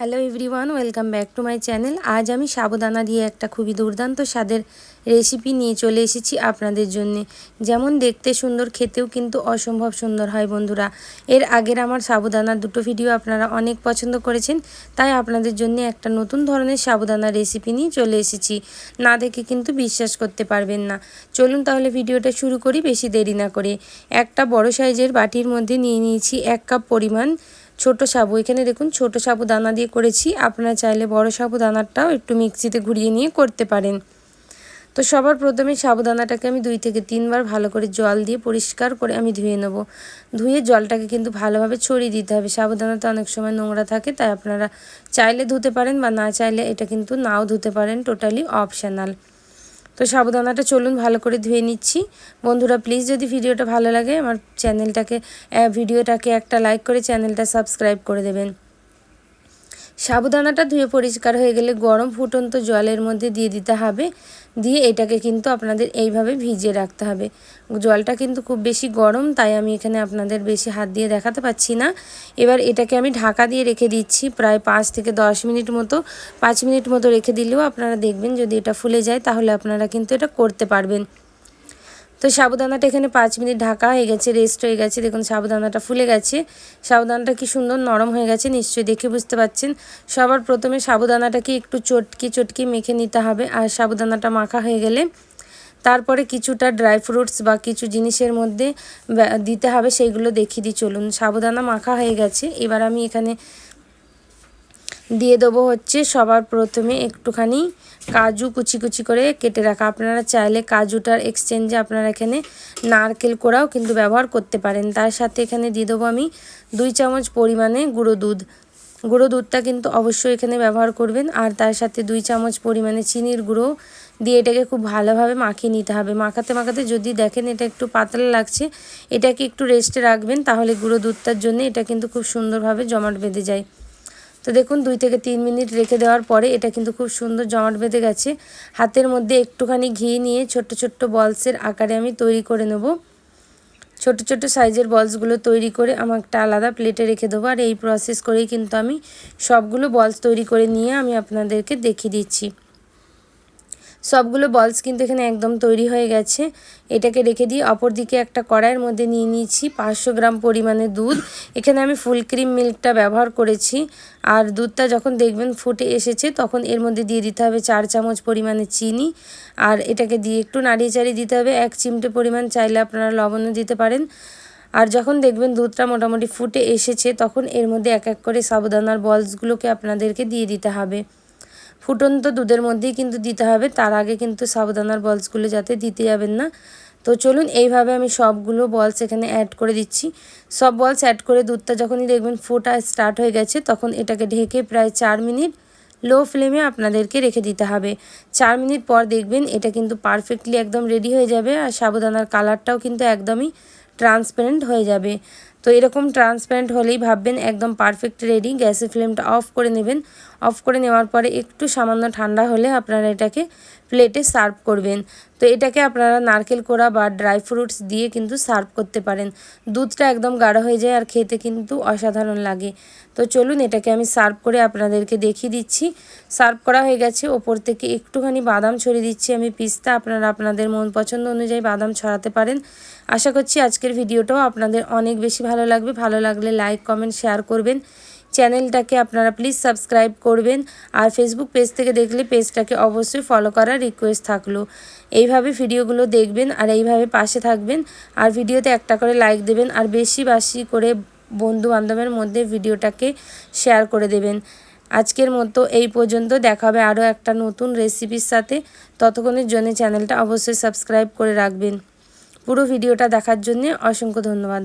Hello everyone welcome back to my channel আজ আমি সাবুদানা দিয়ে একটা খুবই দুর্দান্ত স্বাদের রেসিপি নিয়ে চলে এসেছি আপনাদের জন্য। যেমন দেখতে সুন্দর, খেতেও কিন্তু অসম্ভব সুন্দর হয় বন্ধুরা। এর আগের আমার সাবুদানার দুটো ভিডিও আপনারা অনেক পছন্দ করেছেন, তাই আপনাদের জন্য একটা নতুন ধরনের সাবুদানার রেসিপি নিয়ে চলে এসেছি। না দেখে কিন্তু বিশ্বাস করতে পারবেন না। চলুন তাহলে ভিডিওটা শুরু করি, বেশি দেরি না করে। একটা বড় সাইজের বাটির মধ্যে নিয়ে নিয়েছি এক কাপ পরিমাণ ছোট সাবু। এখানে দেখুন, ছোট সাবু দানা দিয়ে করেছি। আপনারা চাইলে বড় সাবু দানাটাও একটু মিক্সিতে ঘুরিয়ে নিয়ে করতে পারেন। তো সবার প্রথমে সাবুদানাটাকে আমি দুই থেকে তিনবার ভালো করে জল দিয়ে পরিষ্কার করে আমি ধুয়ে নেব। ধুয়ে জলটাকে কিন্তু ভালোভাবে ছড়িয়ে দিতে হবে। সাবুদানাটা অনেক সময় নোংরা থাকে, তাই আপনারা চাইলে ধুতে পারেন বা না চাইলে এটা কিন্তু নাও ধুতে পারেন, টোটালি অপশানাল। তো সাবুদানাটা চলুন, ভালো করে ধুয়ে নিচ্ছি। বন্ধুরা প্লিজ যদি ভিডিওটা ভালো লাগে, আমার চ্যানেলটাকে ভিডিওটাকে একটা লাইক করে চ্যানেলটা সাবস্ক্রাইব করে দেবেন। সাবুদানাটা ধুয়ে পরিষ্কার হয়ে গেলে গরম ফুটন্ত জলের মধ্যে দিয়ে দিতে হবে। দিয়ে এটাকে কিন্তু আপনাদের এইভাবে ভিজিয়ে রাখতে হবে। জলটা কিন্তু খুব বেশি গরম, তাই আমি এখানে আপনাদের বেশি হাত দিয়ে দেখাতে পাচ্ছি না। এবার এটাকে আমি ঢাকা দিয়ে রেখে দিচ্ছি প্রায় পাঁচ থেকে দশ মিনিট মতো। পাঁচ মিনিট মতো রেখে দিলেও আপনারা দেখবেন যদি এটা ফুলে যায়, তাহলে আপনারা কিন্তু এটা করতে পারবেন। তো সাবুদানাটা এখানে পাঁচ মিনিট ঢাকা হয়ে গেছে রেস্ট হয়ে গেছে। দেখুন, সাবুদানাটা ফুলে গেছে। সাবুদানাটা কি সুন্দর নরম হয়ে গেছে, নিশ্চয়ই দেখে বুঝতে পাচ্ছেন। সবার প্রথমে সাবুদানাটাকে একটু চটকি চটকি মেখে নিতে হবে আর সাবুদানাটা মাখা হয়ে গেলে তারপরে কিছুটা ড্রাই ফ্রুটস বা কিছু জিনিসের মধ্যে দিতে হবে সেইগুলো দেখিয়ে দিই। চলুন, সাবুদানা মাখা হয়ে গেছে। এবার আমি এখানে দিয়ে দেবো হচ্ছে সবার প্রথমে একটুখানি কাজু কুচি কুচি করে কেটে রাখা। আপনারা চাইলে কাজুটার এক্সচেঞ্জে আপনারা এখানে নারকেল কোড়াও কিন্তু ব্যবহার করতে পারেন। তার সাথে এখানে দিয়ে দেবো আমি দুই চামচ পরিমাণে গুঁড়ো দুধ। গুঁড়ো দুধটা কিন্তু অবশ্যই এখানে ব্যবহার করবেন। আর তার সাথে দুই চামচ পরিমাণে চিনির গুঁড়ো দিয়ে এটাকে খুব ভালোভাবে মাখিয়ে নিতে হবে। মাখাতে মাখাতে যদি দেখেন এটা একটু পাতলা লাগছে, এটাকে একটু রেস্টে রাখবেন, তাহলে গুঁড়ো দুধটার জন্য এটা কিন্তু খুব সুন্দরভাবে জমাট বেঁধে যায়। তো দেখুন, দুই থেকে তিন মিনিট রেখে দেওয়ার পরে এটা কিন্তু খুব সুন্দর জমাট বেঁধে গেছে। হাতের মধ্যে একটুখানি ঘি নিয়ে ছোট্ট ছোট্ট বলসের আকারে আমি তৈরি করে নেব। ছোট ছোট সাইজের বলসগুলো তৈরি করে আমার একটা আলাদা প্লেটে রেখে দেবো। আর এই প্রসেস করেই কিন্তু আমি সবগুলো বলস তৈরি করে নিয়ে আমি আপনাদেরকে দেখিয়ে দিচ্ছি। সবগুলো বলস কিন্তু এখানে একদম তৈরি হয়ে গেছে। এটাকে রেখে দিয়ে অপর দিকে একটা কড়াইয়ের মধ্যে নিয়ে নিয়েছি পাঁচশো গ্রাম পরিমাণে দুধ। এখানে আমি ফুল ক্রিম মিল্কটা ব্যবহার করেছি। আর দুধটা যখন দেখবেন ফুটে এসেছে, তখন এর মধ্যে দিয়ে দিতে হবে চার চামচ পরিমাণে চিনি। আর এটাকে দিয়ে একটু নাড়িয়ে চাড়িয়ে দিতে হবে। এক চিমটে পরিমাণ চাইলে আপনারা লবণও দিতে পারেন। আর যখন দেখবেন দুধটা মোটামুটি ফুটে এসেছে, তখন এর মধ্যে এক এক করে সাবুদানার বলসগুলোকে আপনাদেরকে দিয়ে দিতে হবে। ফুটন্ত দুধের মধ্যেই কিন্তু দিতে হবে। তার আগে কিন্তু সাবধানার বলসগুলো যাতে দিতে যাবেন না। তো চলুন, এইভাবে আমি সবগুলো বলস এখানে অ্যাড করে দিচ্ছি। সব বলস অ্যাড করে দুধটা যখনই দেখবেন ফোটা স্টার্ট হয়ে গেছে, তখন এটাকে ঢেকে প্রায় চার মিনিট লো ফ্লেমে আপনাদেরকে রেখে দিতে হবে। চার মিনিট পর দেখবেন এটা কিন্তু পারফেক্টলি একদম রেডি হয়ে যাবে আর সাবুদানার কালারটাও কিন্তু একদমই ট্রান্সপারেন্ট হয়ে যাবে। তো এরকম ট্রান্সপারেন্ট হলেই ভাববেন, একদম পারফেক্ট রেডি গ্যাসের ফ্লেমটা অফ করে নেবেন। অফ করে নেওয়ার পরে একটু সামান্য ঠান্ডা হলে আপনারা এটাকে প্লেটে সার্ভ করবেন। তো এটাকে আপনারা নারকেল কোড়া বা ড্রাই ফ্রুটস দিয়ে কিন্তু সার্ভ করতে পারেন। দুধটা একদম গাঢ় হয়ে যায় আর খেতে কিন্তু অসাধারণ লাগে। তো চলুন এটাকে আমি সার্ভ করে আপনাদেরকে দেখিয়ে দিচ্ছি। সার্ভ করা হয়ে গেছে। ওপর থেকে একটুখানি বাদাম ছড়িয়ে দিচ্ছি আমি পিস্তা। আপনারা আপনাদের মন পছন্দ অনুযায়ী বাদাম ছড়াতে পারেন। আশা করছি আজকের ভিডিওটাও আপনাদের অনেক বেশি ভালো লাগবে। ভালো লাগলে লাইক, কমেন্ট, শেয়ার করবেন। চ্যানেলটাকে আপনারা প্লিজ সাবস্ক্রাইব করবেন। আর ফেসবুক পেজ থেকে দেখলে পেজটাকে অবশ্যই ফলো করার রিকোয়েস্ট থাকল। এইভাবে ভিডিওগুলো দেখবেন আর এইভাবে পাশে থাকবেন। আর ভিডিওতে একটা করে লাইক দেবেন আর বেশি বাসি করে বন্ধু বান্ধবের মধ্যে ভিডিওটাকে শেয়ার করে দেবেন। আজকের মতো এই পর্যন্ত। দেখা হবে আরও একটা নতুন রেসিপির সাথে। ততক্ষণের জন্য চ্যানেলটা অবশ্যই সাবস্ক্রাইব করে রাখবেন। পুরো ভিডিওটা দেখার জন্য অসংখ্য ধন্যবাদ।